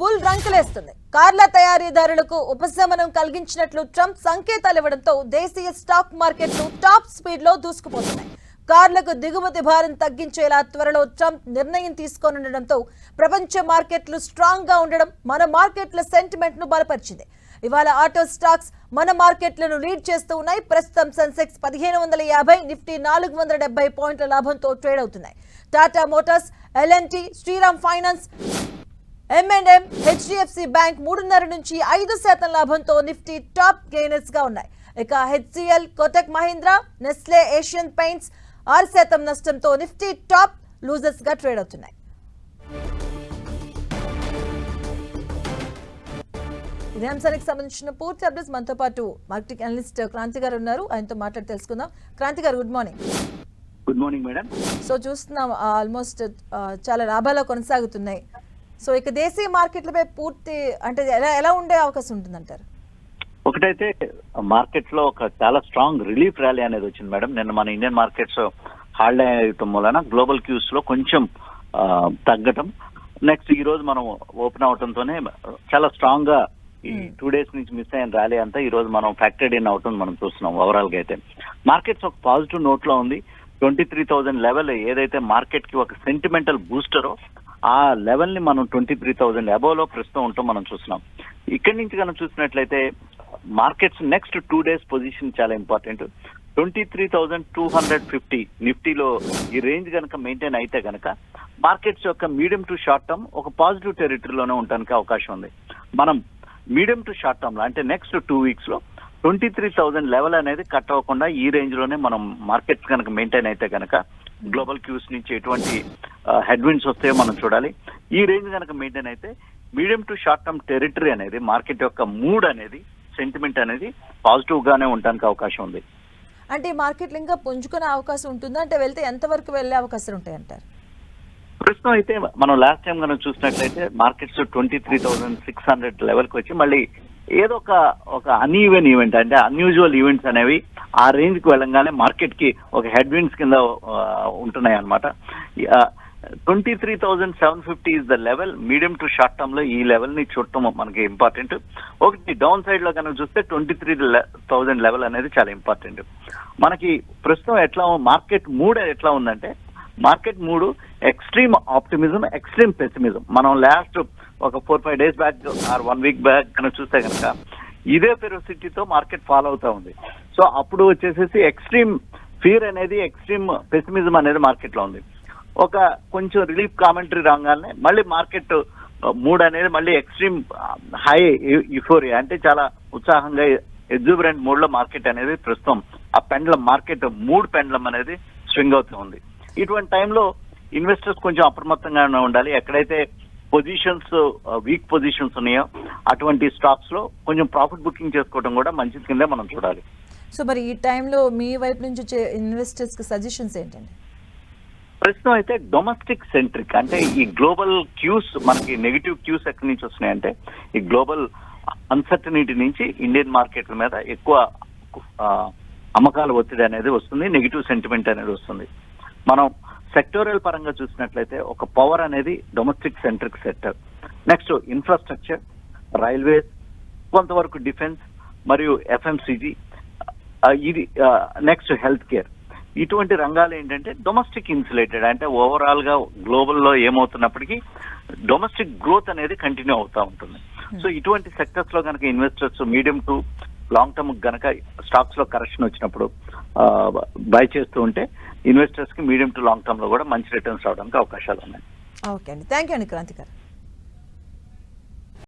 Bull రంకులేస్తుంది. కార్ల తయారీదారులకు ఉపశమనం కలిగించినట్లు Trump సంకేతాలు ఇవ్వడంతో దేశీయ స్టాక్ మార్కెట్లు టాప్ స్పీడ్లో దూసుకుపోతున్నాయి. కార్లకు దిగుమతి భారం తగ్గించేలా త్వరలో ట్రంప్ నిర్ణయం తీసుకోనుండటంతో ప్రపంచ మార్కెట్లు స్ట్రాంగ్గా ఉండడం మన మార్కెట్ల సెంటిమెంట్ను బలపరిచింది. ఇవాళ ఆటో స్టాక్స్ మన మార్కెట్లను లీడ్ చేస్తూ ఉన్నాయి. ప్రస్తుతం సెన్సెక్స్ పదిహేను వందల యాభై నిఫ్టీ నాలుగు వందల డెబ్బై పాయింట్ల లాభంతో ట్రేడ్ అవుతున్నాయి. Tata Motors L N T Shriram finance M and M HDFC bank మూడున్నర నుంచి ఐదు శాతం లాభంతో నిఫ్టీ టాప్ గెయినర్స్గా ఉన్నాయి. ఇక HCL Kotak Mahindra Nestle Asian Paints ఆరు శాతం నష్టంతో నిఫ్టీ టాప్ లూజర్స్గా ట్రేడ్ అవుతున్నాయి. ఇదే అంశానికి సంబంధించిన పూర్తి అప్డేట్స్ మనతో పాటు మార్కెటింగ్ అనలిస్ట్ క్రాంతి గారు ఉన్నారు. ఆయనతో మాట్లాడి తెలుసుకుందాం. క్రాంతి గారు good morning. Good morning madam. So చూస్తున్నాం ఆల్మోస్ట్ చాలా లాభాలు కొనసాగుతున్నాయి. సో ఇక దేశీయ మార్కెట్లపై పూర్తి అంటే ఎలా ఎలా ఉండే అవకాశం ఉంటుందంటారు? ఒకటైతే మార్కెట్లో ఒక చాలా స్ట్రాంగ్ రిలీఫ్ ర్యాలీ అనేది వచ్చింది మేడం. నిన్న మన ఇండియన్ మార్కెట్స్ హాలిడే అయ్యటం వలన గ్లోబల్ క్యూస్లో కొంచెం తగ్గటం. నెక్స్ట్ ఈ రోజు మనం ఓపెన్ అవటంతోనే చాలా స్ట్రాంగ్గా ఈ టూ డేస్ నుంచి మిస్ అయిన ర్యాలీ అంతా ఈ రోజు మనం ఫ్యాక్టరీ ఇన్ అవటం మనం చూస్తున్నాం ఓవరాల్గా అయితే. మార్కెట్స్ ఒక పాజిటివ్ నోట్లో ఉంది. ట్వంటీ త్రీ థౌసండ్ లెవెల్ ఏదైతే మార్కెట్కి ఒక సెంటిమెంటల్ బూస్టరో ఆ లెవెల్ని మనం ట్వంటీ త్రీ థౌసండ్ అబోవ్లో ప్రస్తుతం ఉంటాం మనం చూస్తున్నాం. ఇక్కడి నుంచి కనుక చూసినట్లయితే markets next two days position చాలా important twenty three thousand two hundred fifty నిఫ్టీలో ఈ రేంజ్ కనుక మెయింటైన్ అయితే కనుక మార్కెట్స్ యొక్క మీడియం టు షార్ట్ టర్మ్ ఒక పాజిటివ్ టెరిటరీలోనే ఉండడానికి అవకాశం ఉంది. మనం మీడియం టు షార్ట్ టర్మ్లో అంటే నెక్స్ట్ టూ వీక్స్లో ట్వంటీ త్రీ థౌసండ్ లెవెల్ అనేది కట్ అవ్వకుండా ఈ రేంజ్లోనే మనం మార్కెట్స్ కనుక మెయింటైన్ అయితే కనుక గ్లోబల్ క్యూస్ నుంచి ఎటువంటి హెడ్ విన్స్ వస్తాయో మనం చూడాలి. ఈ రేంజ్ కనుక మెయింటైన్ అయితే medium to short term territory అనేది మార్కెట్ యొక్క మూడ్ అనేది సెంటిమెంట్ అనేది పాజిటివ్ గానే ఉండడానికి అవకాశం ఉంది. అంటే ఈ మార్కెట్లు ఇంకా పుంజుకునే అవకాశం ఉంటుందా? అంటే వెళ్తే ఎంతవరకు వెళ్ళే అవకాశాలు ఉంటాయి అంటారు? ప్రస్తుతం అయితే మనం లాస్ట్ టైం కనుక చూసినట్లయితే markets twenty three thousand six hundred లెవెల్కి వచ్చి మళ్ళీ ఏదో ఒక ఒక అన్ఈవెన్ ఈవెంట్ అంటే అన్యూజువల్ ఈవెంట్స్ అనేవి ఆ రేంజ్కి వెళ్ళంగానే మార్కెట్కి ఒక హెడ్ విన్స్ కింద ఉంటున్నాయి అనమాట twenty three thousand seven fifty is the level medium to short టర్మ్లో ఈ లెవెల్ని చూడటం మనకి ఇంపార్టెంట్ ఒకటి డౌన్ సైడ్లో కనుక చూస్తే ట్వంటీ త్రీ థౌసండ్ లెవెల్ అనేది చాలా ఇంపార్టెంట్ మనకి ప్రస్తుతం ఎట్లా మార్కెట్ మూడ్ ఎట్లా ఉందంటే మార్కెట్ మూడు ఎక్స్ట్రీమ్ ఆప్టిమిజం ఎక్స్ట్రీమ్ పెసిమిజం మనం లాస్ట్ ఒక four five days back or one week back కనుక చూస్తే కనుక ఇదే పెరోసిటీతో మార్కెట్ ఫాలో అవుతా ఉంది. సో అప్పుడు వచ్చేసేసి ఎక్స్ట్రీమ్ ఫియర్ అనేది ఎక్స్ట్రీమ్ పెసిమిజం అనేది మార్కెట్లో ఉంది. ఒక కొంచెం రిలీఫ్ కామెంటరీ రాగానే మళ్ళీ మార్కెట్ మూడ్ అనేది మళ్ళీ ఎక్స్ట్రీమ్ హై యుఫోరియా అంటే చాలా ఉత్సాహంగా ఎగ్జూబరెంట్ మూడ్లో మార్కెట్ అనేది ప్రస్తుతం ఆ పెండ్లం మార్కెట్ మూడ్ పెండ్లం అనేది స్వింగ్ అవుతూ ఉంది. ఇటువంటి టైంలో ఇన్వెస్టర్స్ కొంచెం అప్రమత్తంగా ఉండాలి. ఎక్కడైతే పొజిషన్స్ వీక్ పొజిషన్స్ ఉన్నాయో అటువంటి స్టాక్స్లో కొంచెం ప్రాఫిట్ బుకింగ్ చేసుకోవడం కూడా మంచిది కిందే మనం చూడాలి. సో మరి ఈ టైంలో మీ వైపు నుంచి ఇన్వెస్టర్స్కి సజెషన్స్ ఏంటండి? ప్రస్తుతం అయితే డొమెస్టిక్ సెంట్రిక్ అంటే ఈ గ్లోబల్ క్యూస్ మనకి నెగిటివ్ క్యూస్ ఎక్కడి నుంచి వస్తున్నాయంటే ఈ గ్లోబల్ అన్సర్టనిటీ నుంచి ఇండియన్ మార్కెట్ల మీద ఎక్కువ అమ్మకాల ఒత్తిడి అనేది వస్తుంది నెగిటివ్ సెంటిమెంట్ అనేది వస్తుంది. మనం సెక్టోరియల్ పరంగా చూసినట్లయితే ఒక పవర్ అనేది domestic centric sector next infrastructure railways కొంతవరకు డిఫెన్స్ మరియు ఎఫ్ఎంసీజీ ఇది నెక్స్ట్ హెల్త్ కేర్ ఇటువంటి రంగాలు ఏంటంటే డొమెస్టిక్ ఇన్సులేటెడ్ అంటే ఓవరాల్గా గ్లోబల్లో ఏమవుతున్నప్పటికీ డొమెస్టిక్ గ్రోత్ అనేది కంటిన్యూ అవుతా ఉంటుంది. సో ఇటువంటి సెక్టర్స్లో కనుక investors medium to long term గనక స్టాక్స్లో కరెక్షన్ వచ్చినప్పుడు బై చేస్తూ ఉంటే ఇన్వెస్టర్స్కి మీడియం టు లాంగ్ టర్మ్లో కూడా మంచి రిటర్న్స్ రావడానికి అవకాశాలు ఉన్నాయి. ఓకే అండి. థ్యాంక్ యూ అండి క్రాంతి గారు